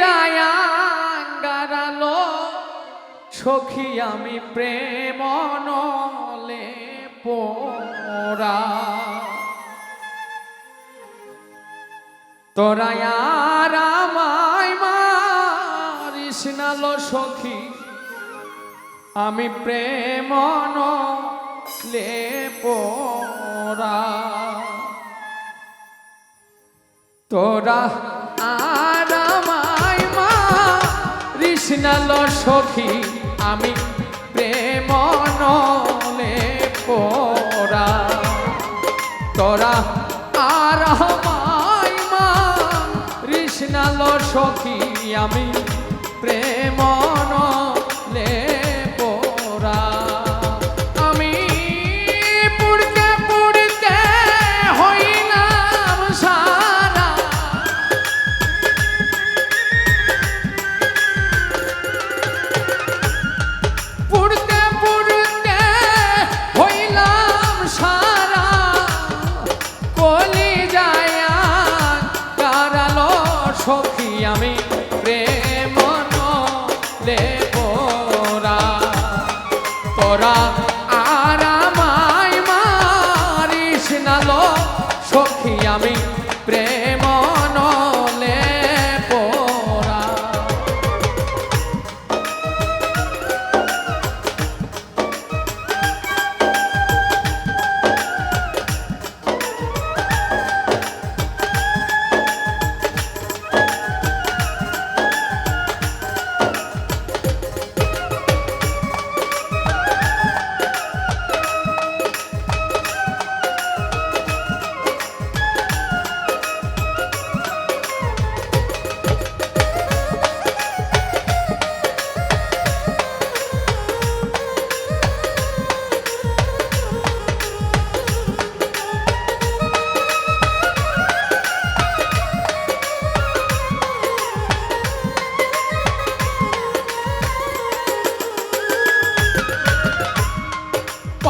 যায় গারালো সখী আমি প্রেম নলে পোরা তোরায়ার আমায় মারিস নালো সখী। আমি প্রেম নলে পোরা তোরা চিনাল সখী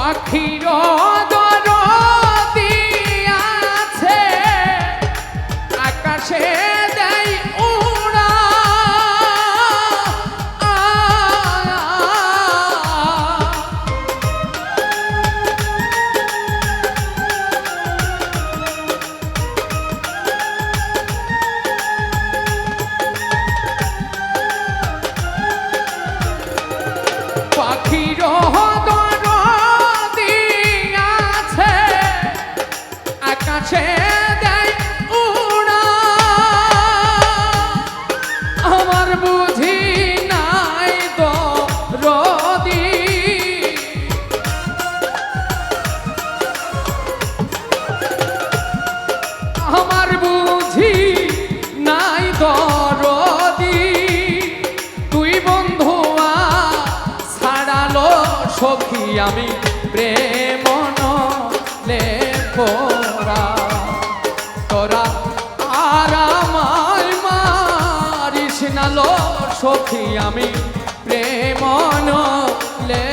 পাখিরা কাছে জানালো সখী আমি প্রেমন লে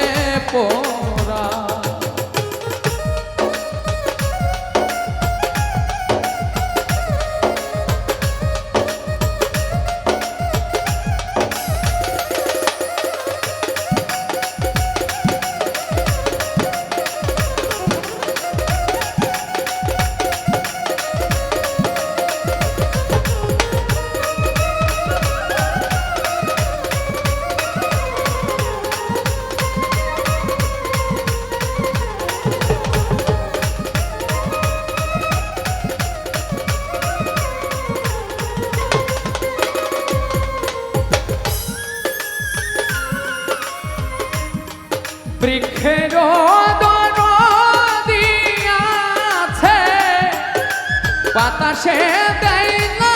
বাতাসে দেয়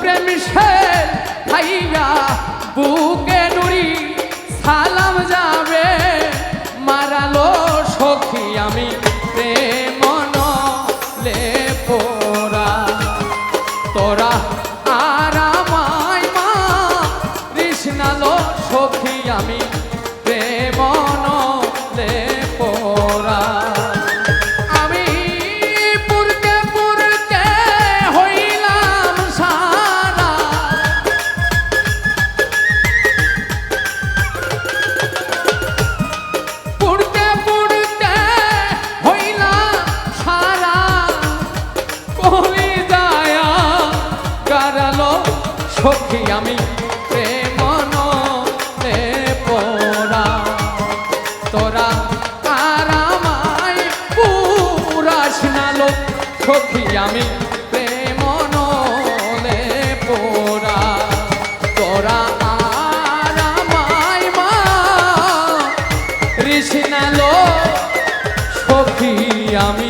প্রেম শাল খাইয়া বুকে তোরা সখী আমি প্রেম নলে পোরা তোরা আর আমায় মা। সখী আমি